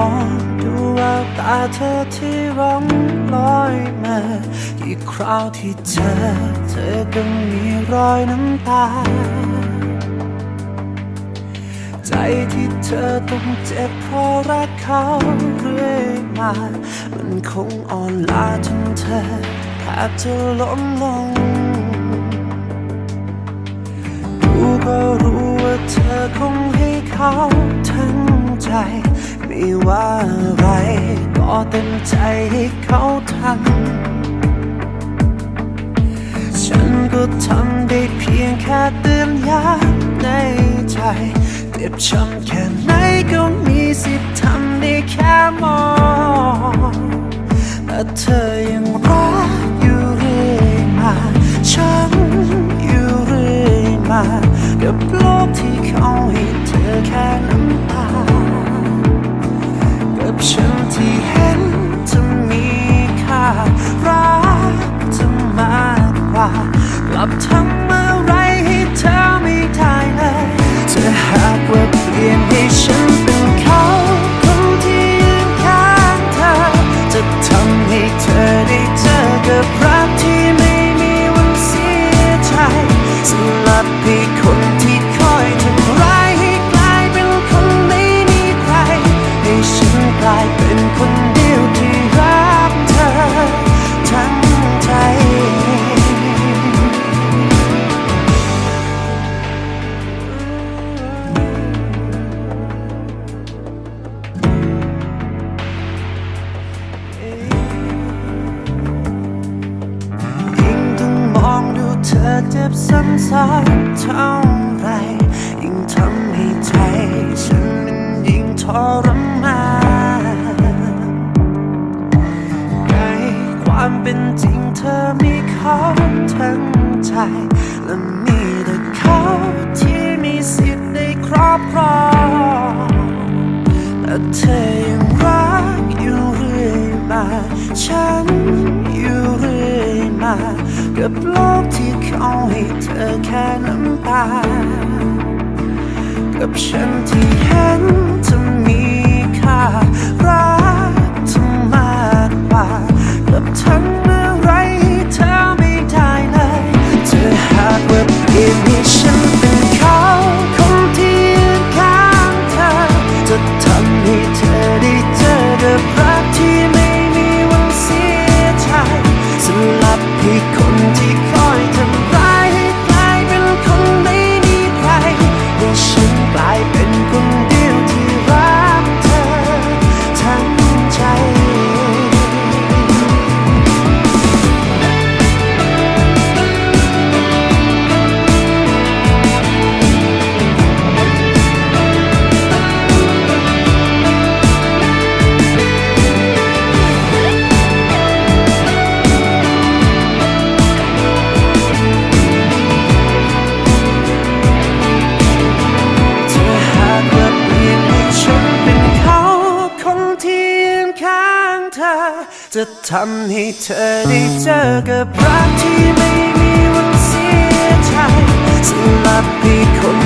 องดูแววตาเธอที่ร้องลอยมากี่คราวที่เจอเธอก็มีรอยน้ำตา ใจที่เธอต้องเจ็บเพราะรักเขาเรื่อยมา มันคงอ่อนล้าจนเธอแทบจะล้มลงดูก็รู้ว่าเธอคงให้เขาทั้ง ไม่ว่าอะไรก็เต็มใจให้เขาทำฉันก็ทำได้เพียงแค่เตือนย้ำในใจเจ็บช้ำแค่ไหนก็มีสิทธิ์ทำได้แค่มองแต่เธอยังรักอยู่เรื่อยมาฉันอยู่เรื่อยมากับโลกที่เขาให้เธอแค่น้ำตา กับโลกที่เขาให้เธอแค่น้ำตา กับฉันที่เห็นเธอมีค่า รักเธอมากกว่า กับทำอะไรให้เธอไม่ได้เลย เธอหากว่าเปลี่ยนให้ฉันเป็นเขาคนที่ยืนข้างเธอ จะทำให้เธอได้เจอกับรักที่ไม่มีวันเสียใจสลับ คนที่ ทำให้เธอได้เจอกับรักที่ไม่มีวันเสียใจสลับให้คน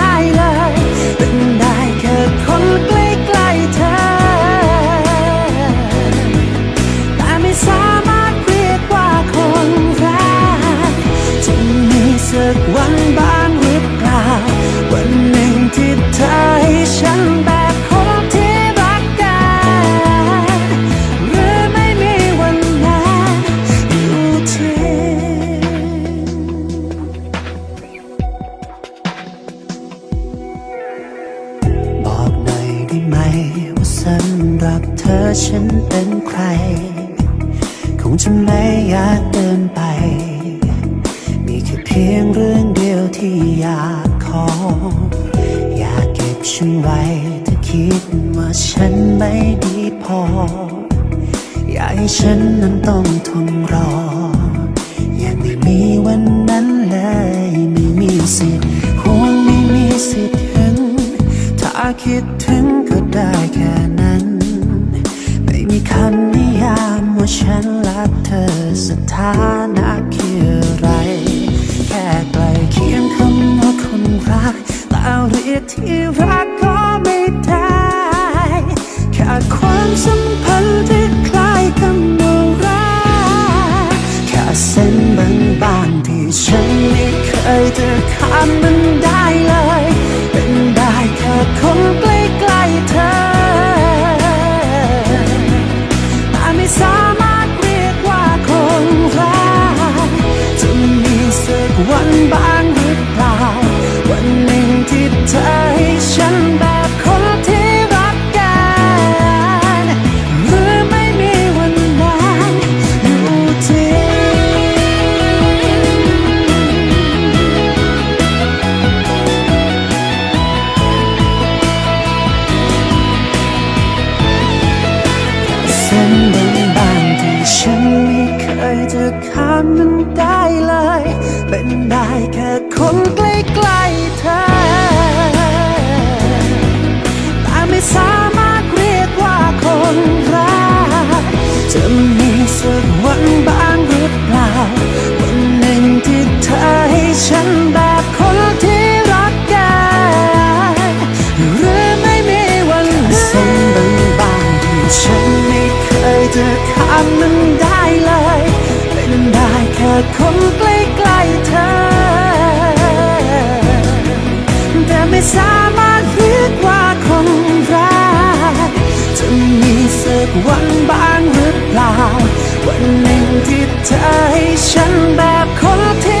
อ อยากให้ฉันนั้นต้องทนรอ อยังไม่มีวันนั้นเลย ไม่มีสิทธิ์ห่วงไม่มีสิทธิ์หึงถ้าคิดถึงก็ได้แค่นั้น ไม่มีคำนิยามว่าฉันรักเธอสถานะคืออะไร แค่ใกลเคียงคำว่าคนรักแต่เรียกที่รักก็ จะข้ามมันได้ ข้ามมันได้เลย เป็นได้แค่คนใกล้ๆเธอ แต่ไม่สามารถเรียกว่าคนรัก จะมีสักวันบ้างหรือเปล่า วันหนึ่งที่เธอให้ฉันแบบคนที่รักกันหรือไม่มีวันเส้นบางๆที่ฉันไม่เคยจะข้ามมัน วันบ้างหรือเปล่า วันหนึ่งที่เธอให้ฉันแบบคนที่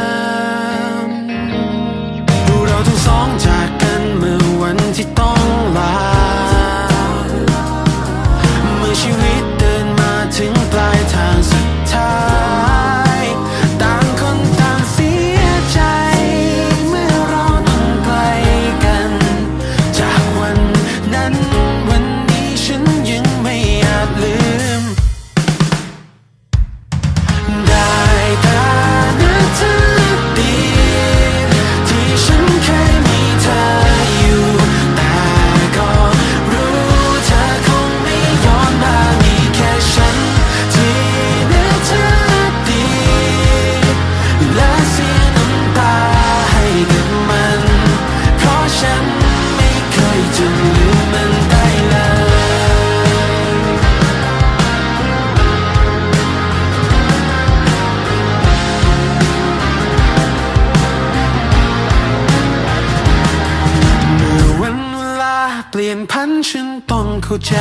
พันฉันต้องเข้าใจ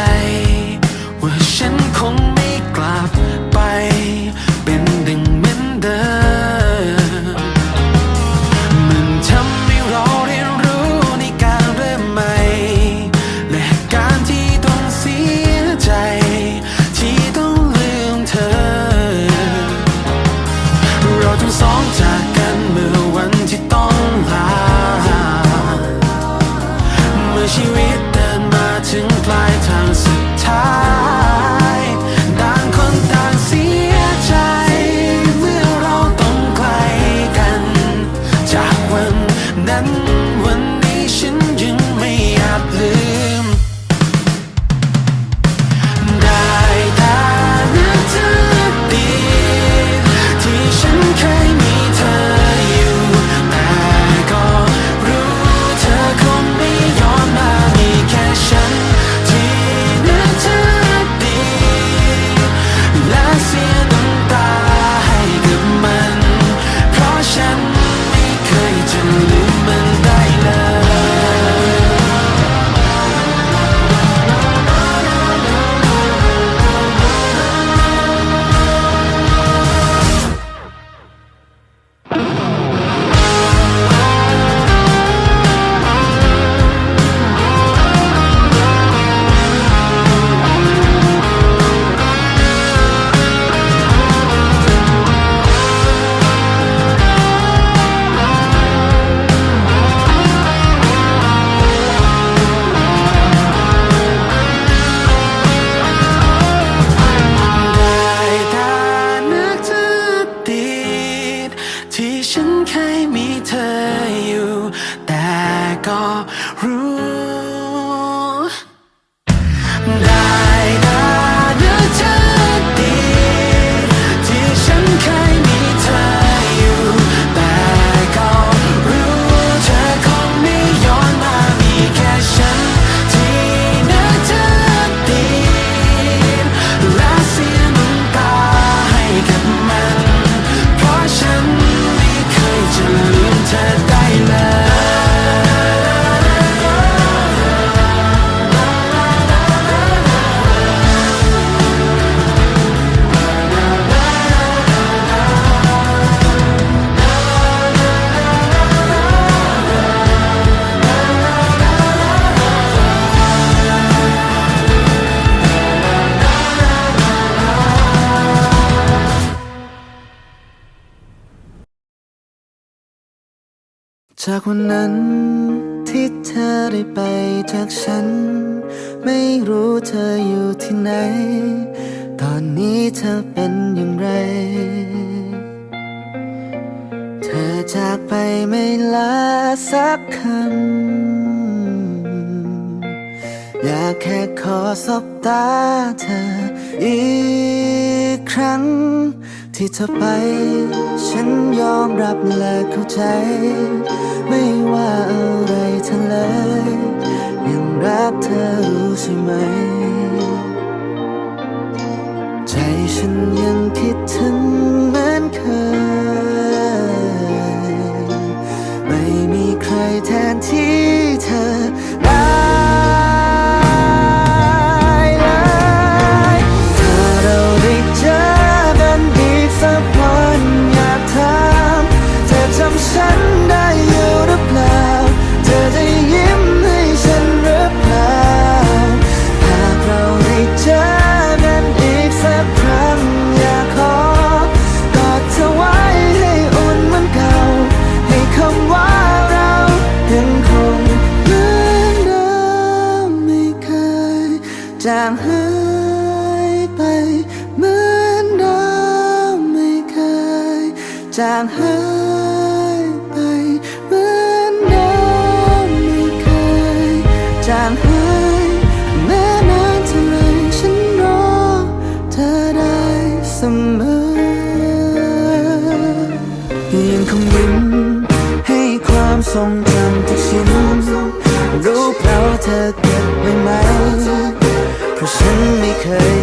ว่าฉันคงไม่กลับไป เป็นดังเหมือนเดิมมันทำให้เราเรียนรู้ในการเริ่มใหม่ และการที่ต้องเสียใจ ที่ต้องลืมเธอ เราทั้งสองจากกันเมื่อวันที่ต้องลาเมื่ อชี จากวันนั้นที่เธอได้ไปจากฉัน ไม่รู้เธออยู่ที่ไหน ตอนนี้เธอเป็นอย่างไร เธอจากไปไม่ลาสักคำ อยากแค่ขอสบตาเธอ อีกครั้ง ที่เธอไป ฉันยอมรับและเข้าใจ ไม่ว่าอะไรเธอเลย ยังรักเธอรู้ใช่ไหม ใจฉันยังคิดถึงเหมือนเคย จางหายไปเหมือนเดิมไม่เคยจางหายแม้นานเท่าไรฉันรอเธอได้เสมอยังคงยิ้มให้ความทรงจำทุกชิ้นรู้เปล่าเธอเก็บไว้ไหมเพราะฉันไม่เคย